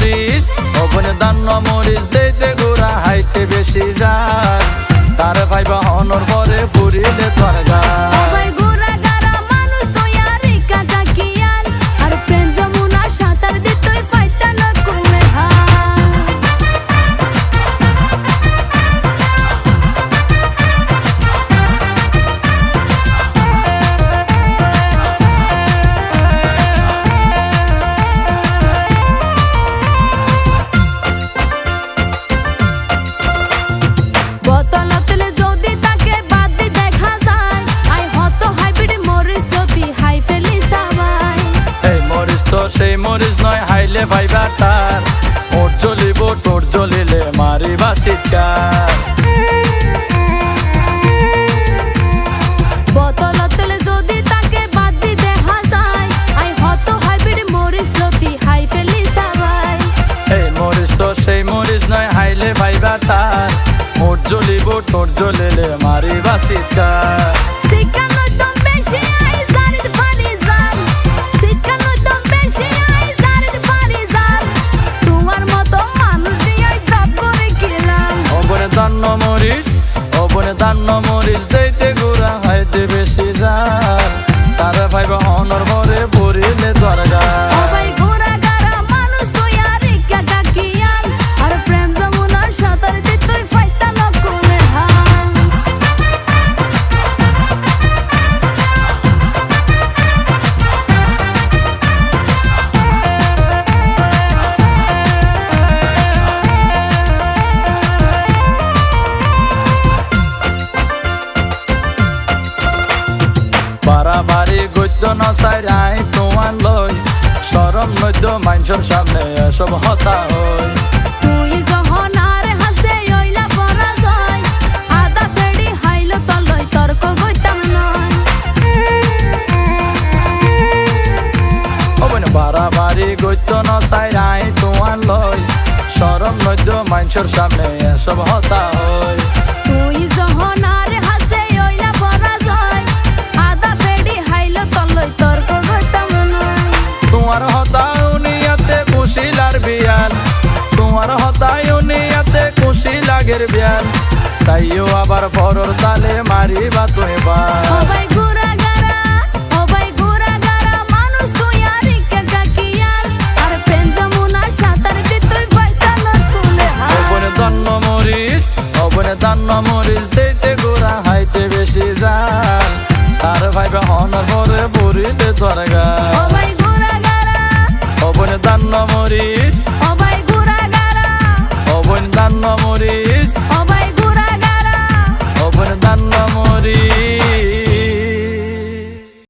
Morris অবনে দান্ন মরিচ দেইতে গোড়া হাইতে বেশি মরিচ নয় হাইলে ভাইবা তার। ওর জ্বলিব তোর জ্বলিলে মারিবা চিৎকার মরিস সেই মরিচ নয় হাইলে ভাইবা তার। ওর জ্বলিব তোর জ্বলিলে মারিবা চিৎকার বাড়াবাড়ি গদ্য নসাই রাই তোমার লই। সরম নদ্য মাঞ্চর সামনে এসব হতা হই। তুই যখন আর হাসে ওইলা পরা যায় আদা ফেড়ি হাইলো তলই তর্ক গইতাম নয় অবনে বাড়াবাড়ি গদ্য নসাই তোমার লই। সরম নদ্য মাঞ্চর সামনে এসব হতা হই। তুই যখন আর লাগের বিয়ান। সাইও আবার ভরর তালে মারিবা তুই বা গারা গারা অবনে দান্ন মরিস দেইতে গোড়া হাইতে বেশি যান তার ভাইবে পড়িলে দরগা